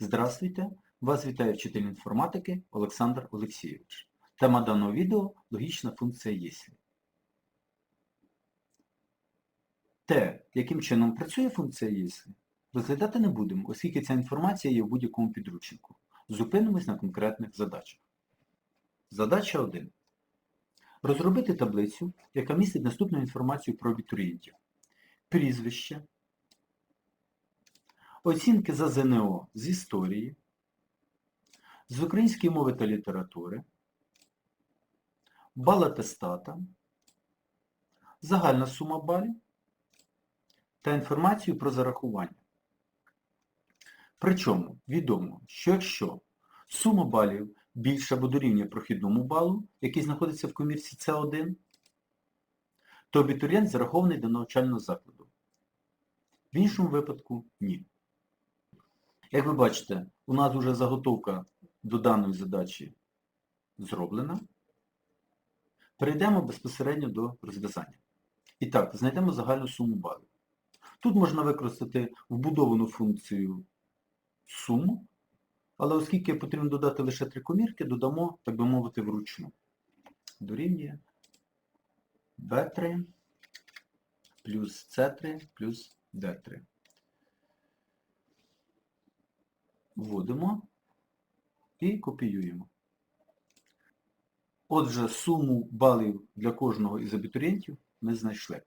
Здравствуйте! Вас вітає вчитель інформатики Олександр Олексійович. Тема даного відео – логічна функція «єслі». Те, яким чином працює функція «єслі», розглядати не будемо, оскільки ця інформація є в будь-якому підручнику. Зупинимось на конкретних задачах. Задача 1. Розробити таблицю, яка містить наступну інформацію про абітурієнтів. Прізвище, оцінки за ЗНО з історії, з української мови та літератури, бал атестата, загальна сума балів та інформацію про зарахування. Причому відомо, що якщо сума балів більша або дорівнює прохідному балу, який знаходиться в комірці С1, то абітурієнт зарахований до навчального закладу. В іншому випадку ні. Як ви бачите, у нас вже заготовка до даної задачі зроблена. Перейдемо безпосередньо до розв'язання. І так, знайдемо загальну суму балів. Тут можна використати вбудовану функцію суму, але оскільки потрібно додати лише три комірки, додамо, так би мовити, вручну. Дорівнює B3 плюс C3 плюс D3. Вводимо і копіюємо. Отже, суму балів для кожного із абітурієнтів ми знайшли.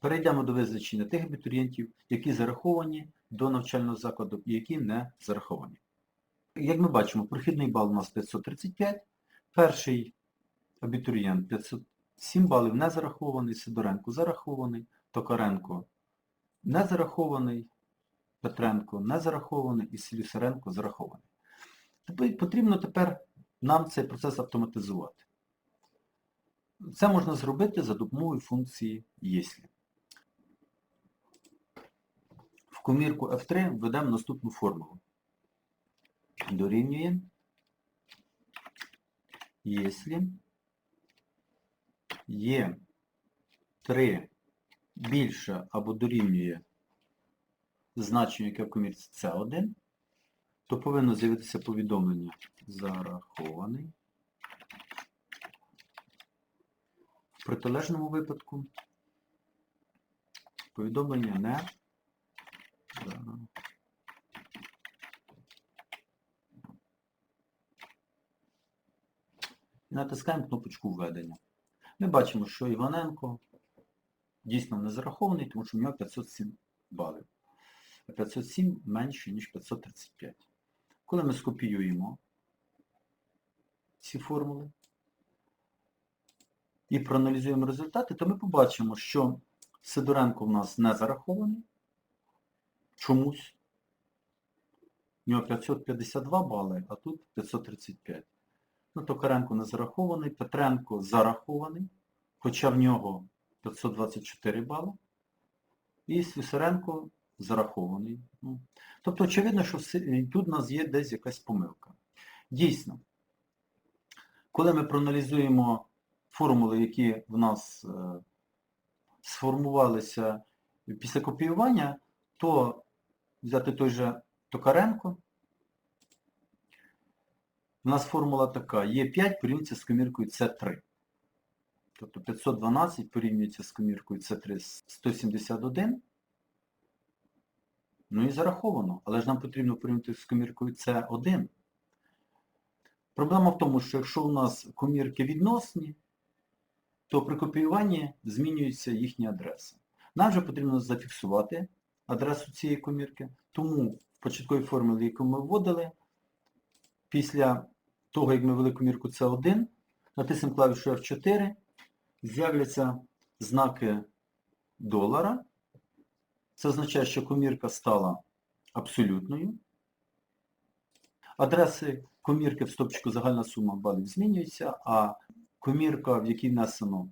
Перейдемо до визначення тих абітурієнтів, які зараховані до навчального закладу і які не зараховані. Як ми бачимо, прохідний бал у нас 535, перший абітурієнт 507 балів не зарахований, Сидоренко зарахований, Токаренко не зарахований, Петренко не зарахований і Слюсаренко зарахований. Тобто потрібно тепер нам цей процес автоматизувати. Це можна зробити за допомогою функції «Єслі». В комірку F3 введемо наступну формулу. Дорівнює «Єслі» є 3 більше або дорівнює значенню, яке в комірці С1, то повинно з'явитися повідомлення зарахований. В протилежному випадку повідомлення не натискаємо кнопочку введення. Ми бачимо, що Іваненко дійсно не зарахований, тому що в нього 507 балів. А 507 менше, ніж 535. Коли ми скопіюємо ці формули і проаналізуємо результати, то ми побачимо, що Сидоренко в нас не зарахований чомусь. У нього 552 бали, а тут 535. Ну, Токаренко не зарахований, Петренко зарахований, хоча в нього 524 бали. І Слюсаренко зарахований. Ну, Тобто, очевидно, що тут у нас є десь якась помилка. Дійсно, коли ми проаналізуємо формули, які в нас е, сформувалися після копіювання, то взяти той же Токаренко, у нас формула така, Є5 порівнюється з коміркою С3. Тобто 512 порівнюється з коміркою С3 171. Ну і зараховано, але ж нам потрібно порівняти з коміркою С1. Проблема в тому, що якщо у нас комірки відносні, то при копіюванні змінюються їхні адреси. Нам же потрібно зафіксувати адресу цієї комірки, тому в початковій формулі, яку ми вводили, після того, як ми ввели комірку С1, натиснемо клавішу F4, з'являться знаки долара. Це означає, що комірка стала абсолютною. Адреси комірки в стопчику загальна сума балів змінюється, а комірка, в якій внесено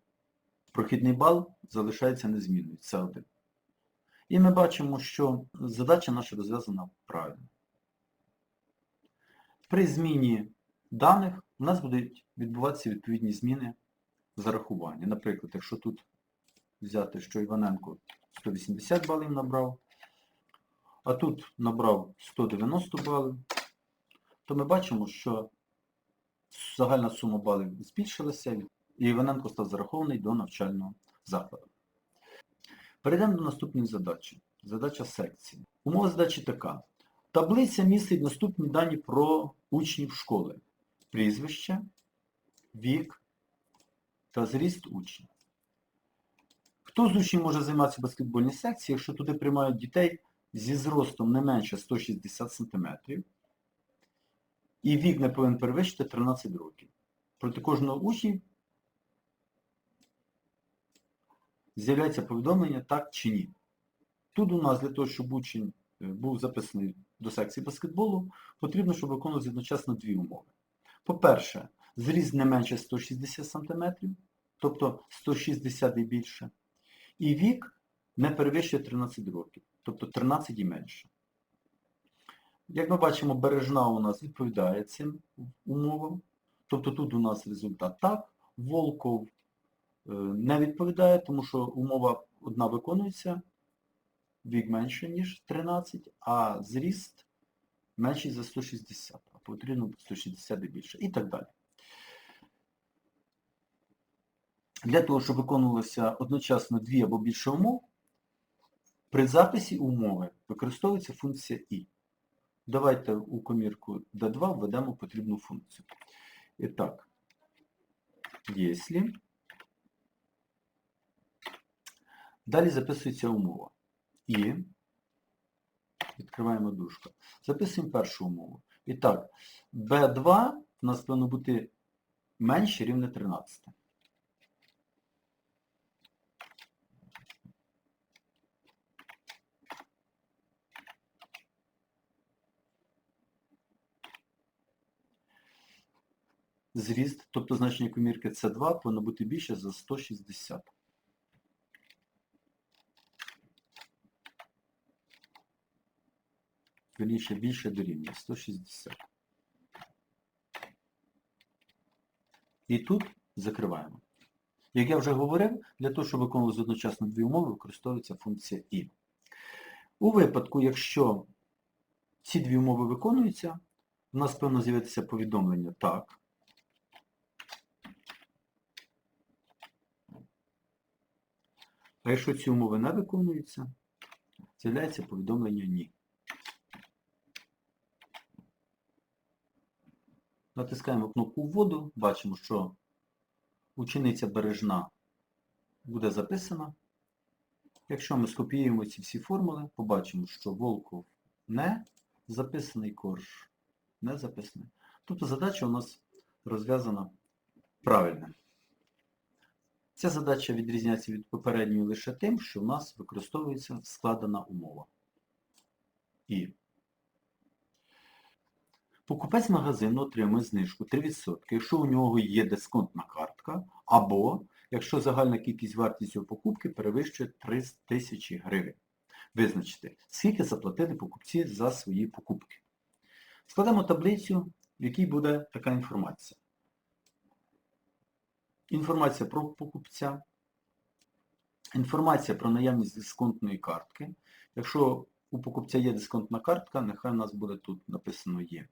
прохідний бал, залишається незмінною. Це один. І ми бачимо, що задача наша розв'язана правильно. При зміні даних у нас будуть відбуватися відповідні зміни зарахування. Наприклад, якщо тут взяти, що Іваненко 180 балів набрав, а тут набрав 190 балів, то ми бачимо, що загальна сума балів збільшилася, і Іваненко став зарахований до навчального закладу. Перейдемо до наступної задачі. Задача секції. Умова задачі така. Таблиця містить наступні дані про учнів школи. Прізвище, вік та зріст учнів. Хто з учнів може займатися в баскетбольній секції, якщо туди приймають дітей зі зростом не менше 160 см і вік не повинен перевищити 13 років. Проти кожного учня з'являється повідомлення так чи ні. Тут у нас для того, щоб учень е, був записаний до секції баскетболу, потрібно, щоб виконувалися одночасно дві умови. По-перше, зріст не менше 160 см, тобто 160 і більше, і вік не перевищує 13 років, тобто 13 і менше. Як ми бачимо, бережна у нас відповідає цим умовам. Тобто тут у нас результат так, Волков е, не відповідає, тому що умова одна виконується, вік менше, ніж 13, а зріст менший за 160, а потрібно 160 і більше. І так далі. Для того, щоб виконувалося одночасно дві або більше умов, при записі умови використовується функція І. Давайте у комірку D2 введемо потрібну функцію. І так, якщо далі записується умова. І відкриваємо дужку. Записуємо першу умову. І так, B2 у нас повинно бути менше рівне 13. Зріст, тобто значення комірки С2 повинно бути більше за 160. Вірніше більше дорівнює 160. І тут закриваємо. Як я вже говорив, для того, щоб виконувати одночасно дві умови, використовується функція І. У випадку, якщо ці дві умови виконуються, у нас повинно з'явитися повідомлення так. А якщо ці умови не виконуються, з'являється повідомлення ні. Натискаємо кнопку вводу, бачимо, що учениця бережна буде записана. Якщо ми скопіюємо ці всі формули, побачимо, що Волков не записаний, корж не записаний. Тобто задача у нас розв'язана правильно. Ця задача відрізняється від попередньої лише тим, що в нас використовується складена умова. І покупець магазину отримує знижку 3%, якщо у нього є дисконтна картка, або якщо загальна кількість вартість його покупки перевищує 3 тисячі гривень. Визначити, скільки заплатили покупці за свої покупки. Складемо таблицю, в якій буде така інформація інформація про покупця, інформація про наявність дисконтної картки. Якщо у покупця є дисконтна картка, нехай у нас буде тут написано є.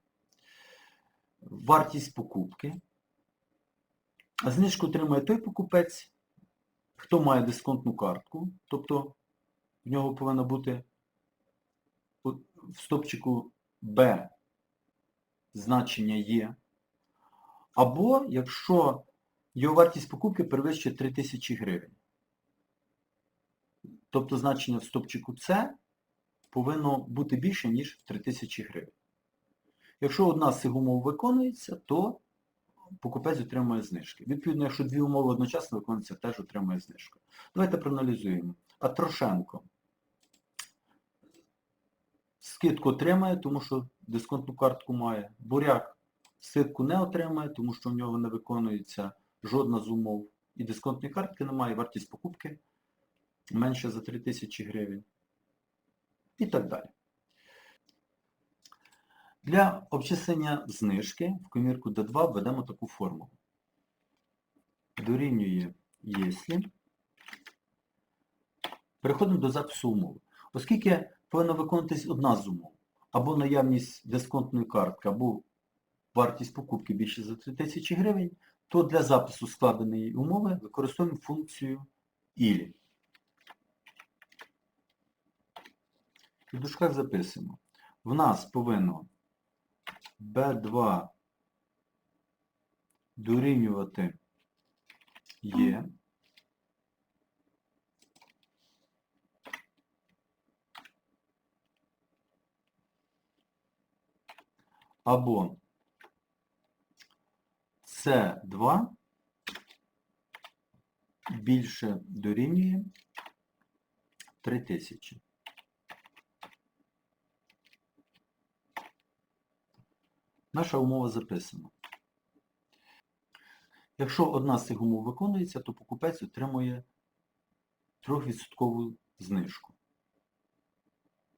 Вартість покупки. А знижку отримує той покупець, хто має дисконтну картку, тобто в нього повинно бути в стопчику Б значення є. Або якщо його вартість покупки перевищує 3000 гривень. Тобто значення в стопчику С повинно бути більше, ніж 3000 гривень. Якщо одна з цих умов виконується, то покупець отримує знижки. Відповідно, якщо дві умови одночасно виконуються, теж отримує знижку. Давайте проаналізуємо. А Трошенко скидку отримає, тому що дисконтну картку має. Буряк скидку не отримає, тому що в нього не виконується жодна з умов. І дисконтної картки немає, вартість покупки менше за 3000 гривень. І так далі. Для обчислення знижки в комірку D2 введемо таку формулу. Дорівнює «Єслі». Переходимо до запису умови. Оскільки повинна виконуватись одна з умов. Або наявність дисконтної картки, або вартість покупки більше за 3000 гривень, то для запису складеної умови використовуємо функцію «ілі». В дужках записуємо. В нас повинно B2 дорівнювати є. Або С2 більше дорівнює 3000. Наша умова записана. Якщо одна з цих умов виконується, то покупець отримує 3% знижку.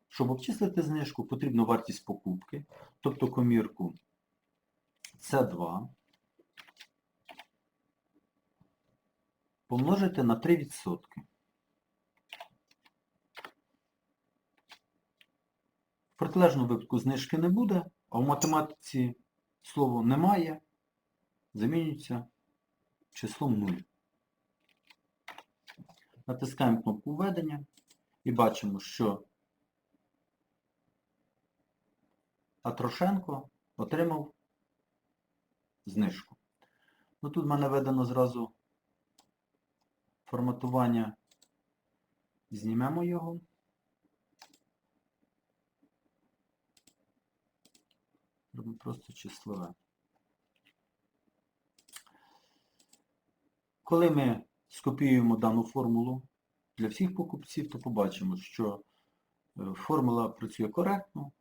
Щоб обчислити знижку, потрібно вартість покупки, тобто комірку С2 помножити на 3%. В протилежному випадку знижки не буде, а в математиці слово немає замінюється числом 0. Натискаємо кнопку введення і бачимо, що Атрошенко отримав знижку. Ну, Тут в мене введено зразу форматування. Знімемо його. Робимо просто числове. Коли ми скопіюємо дану формулу для всіх покупців, то побачимо, що е, формула працює коректно.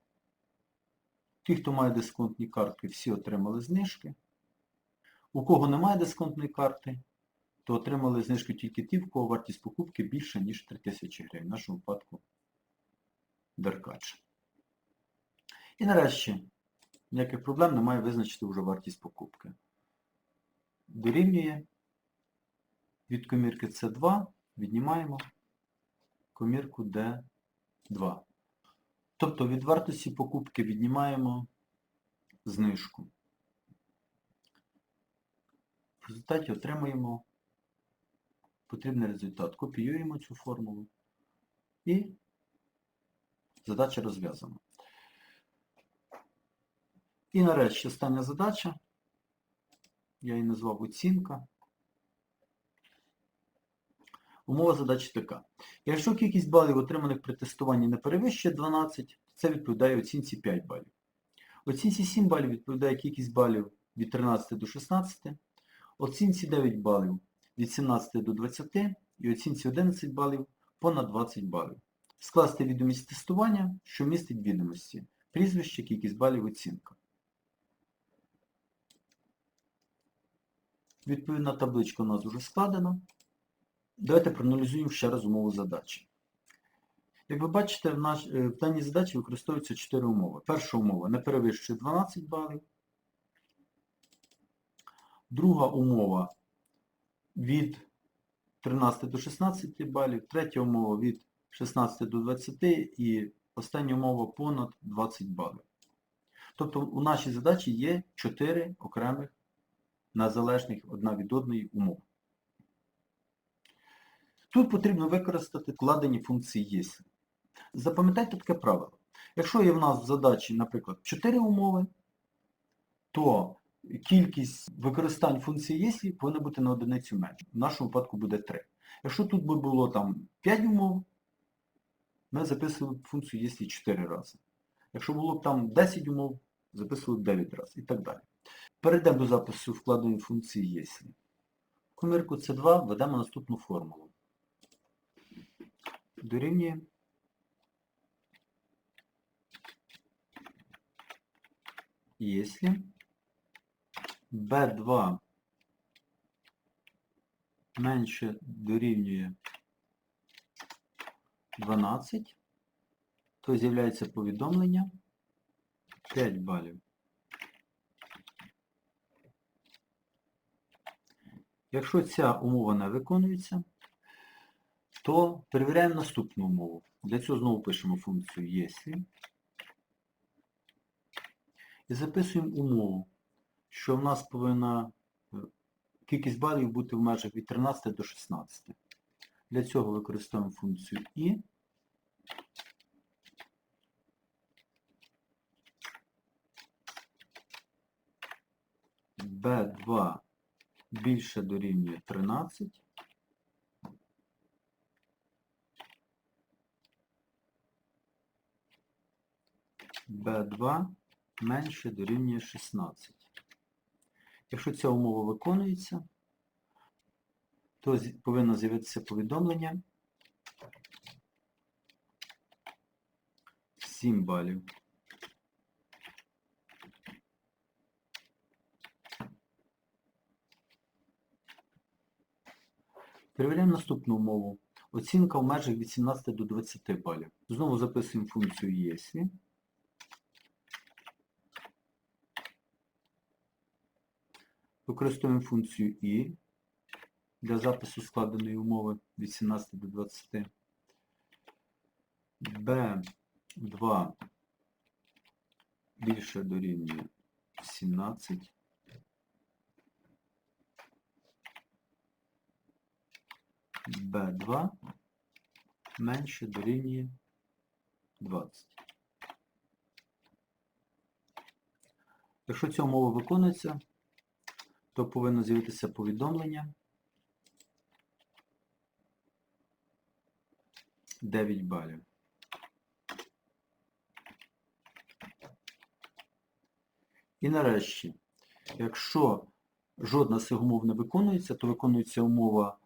Ті, хто має дисконтні картки, всі отримали знижки. У кого немає дисконтної карти, то отримали знижку тільки ті, в кого вартість покупки більше, ніж 3000 гривень. В нашому випадку Деркач. І нарешті, ніяких проблем немає визначити вже вартість покупки. Дорівнює від комірки С2 віднімаємо комірку D2. Тобто від вартості покупки віднімаємо знижку. В результаті отримуємо потрібний результат. Копіюємо цю формулу і задача розв'язана. І нарешті остання задача. Я її назвав оцінка. Умова задачі така. Якщо кількість балів, отриманих при тестуванні не перевищує 12, це відповідає оцінці 5 балів. Оцінці 7 балів відповідає кількість балів від 13 до 16, оцінці 9 балів від 17 до 20 і оцінці 11 балів понад 20 балів. Скласти відомість тестування, що містить відомості. Прізвище, кількість балів, оцінка. Відповідна табличка у нас вже складена. Давайте проаналізуємо ще раз умову задачі. Як ви бачите, в, наш, е, в даній задачі використовуються 4 умови. Перша умова не перевищує 12 балів. Друга умова від 13 до 16 балів. Третя умова від 16 до 20 і остання умова понад 20 балів. Тобто у нашій задачі є 4 окремих незалежних одна від одної умови. Тут потрібно використати вкладені функції єслі. Запам'ятайте таке правило. Якщо є в нас в задачі, наприклад, 4 умови, то кількість використань функції єслі повинна бути на одиницю менше. В нашому випадку буде 3. Якщо тут би було там 5 умов, ми записували б функцію єслі 4 рази. Якщо було б там 10 умов, записували б 9 разів і так далі. Перейдемо до запису вкладеної функції єслі. В комірку С2 введемо наступну формулу. Дорівнює если B2 менше дорівнює 12, то з'являється повідомлення 5 балів. Якщо ця умова не виконується, то перевіряємо наступну умову. Для цього знову пишемо функцію «если» і записуємо умову, що в нас повинна е, кількість балів бути в межах від 13 до 16. Для цього використовуємо функцію «і» b2 більше дорівнює 13, b2 менше дорівнює 16. Якщо ця умова виконується, то повинно з'явитися повідомлення 7 балів. Перевіряємо наступну умову. Оцінка в межах від 17 до 20 балів. Знову записуємо функцію «если». Використовуємо функцію «і» для запису складеної умови від 17 до 20. b2 більше дорівнює 17. b2 менше дорівнює 20. Якщо ця умова виконується, то повинно з'явитися повідомлення 9 балів. І нарешті, якщо жодна з цих умов не виконується, то виконується умова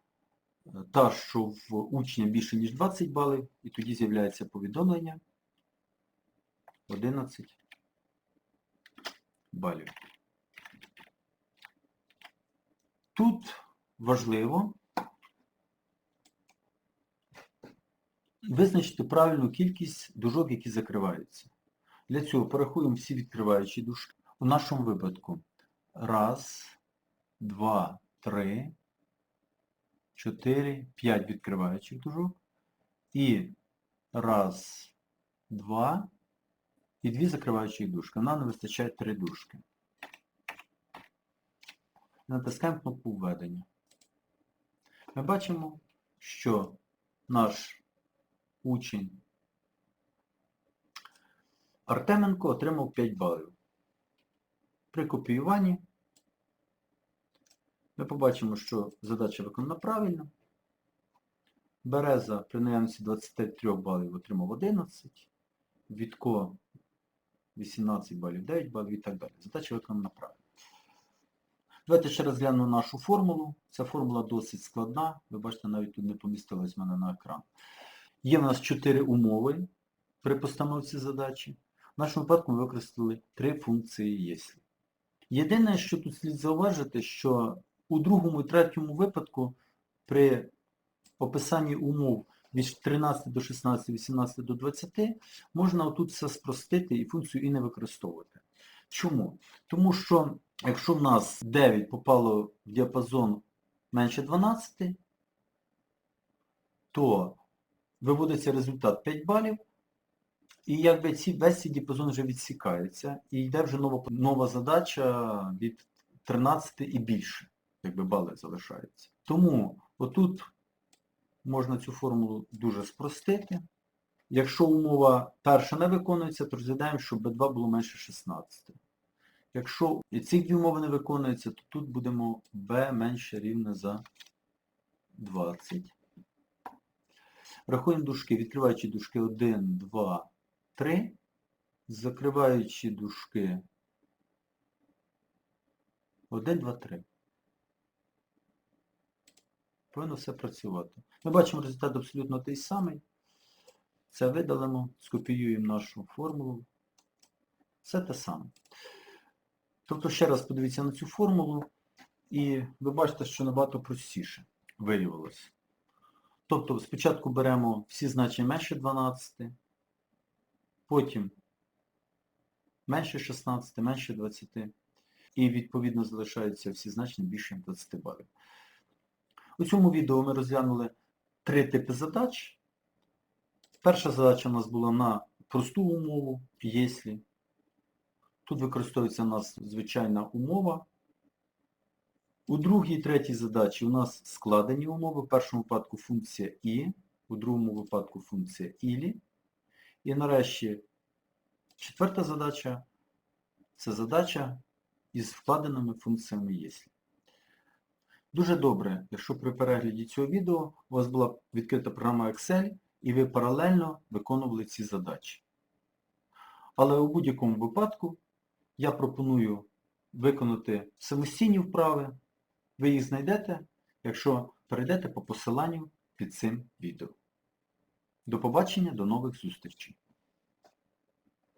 е, та, що в учня більше, ніж 20 балів, і тоді з'являється повідомлення 11 балів. Тут важливо визначити правильну кількість дужок, які закриваються. Для цього порахуємо всі відкриваючі дужки. У нашому випадку раз, два, три, чотири, п'ять відкриваючих дужок. І раз, два і дві закриваючі дужки. Нам не вистачає три дужки. Натискаємо кнопку введення. Ми бачимо, що наш учень Артеменко отримав 5 балів. При копіюванні ми побачимо, що задача виконана правильно. Береза при наявності 23 балів отримав 11, Вітко 18 балів, 9 балів і так далі. Задача виконана правильно. Давайте ще розглянемо нашу формулу. Ця формула досить складна. Ви бачите, навіть тут не помістилась в мене на екран. Є в нас 4 умови при постановці задачі. В нашому випадку ми використали три функції «єслі». Єдине, що тут слід зауважити, що у другому і третьому випадку при описанні умов від 13 до 16, 18 до 20 можна отут все спростити і функцію і не використовувати. Чому? Тому що якщо в нас 9 попало в діапазон менше 12, то виводиться результат 5 балів, і якби ці, весь цей діапазон вже відсікається, і йде вже нова, нова задача від 13 і більше, якби бали залишаються. Тому отут можна цю формулу дуже спростити. Якщо умова перша не виконується, то розглядаємо, щоб b2 було менше 16. Якщо ці дві умови не виконуються, то тут будемо b менше рівне за 20. Рахуємо дужки, відкриваючи дужки 1, 2, 3, закриваючи дужки 1, 2, 3. Повинно все працювати. Ми бачимо результат абсолютно той самий. Це видалимо, скопіюємо нашу формулу. Все те саме. Тобто ще раз подивіться на цю формулу і ви бачите, що набагато простіше виявилося. Тобто спочатку беремо всі значення менше 12, потім менше 16, менше 20, і відповідно залишаються всі значення більше 20 балів. У цьому відео ми розглянули три типи задач. Перша задача у нас була на просту умову, якщо. Тут використовується у нас звичайна умова. У другій і третій задачі у нас складені умови. В першому випадку функція і, у другому випадку функція ілі. І нарешті четверта задача це задача із вкладеними функціями єслі. Дуже добре, якщо при перегляді цього відео у вас була відкрита програма Excel і ви паралельно виконували ці задачі. Але у будь-якому випадку я пропоную виконати самостійні вправи. Ви їх знайдете, якщо перейдете по посиланню під цим відео. До побачення, до нових зустрічей!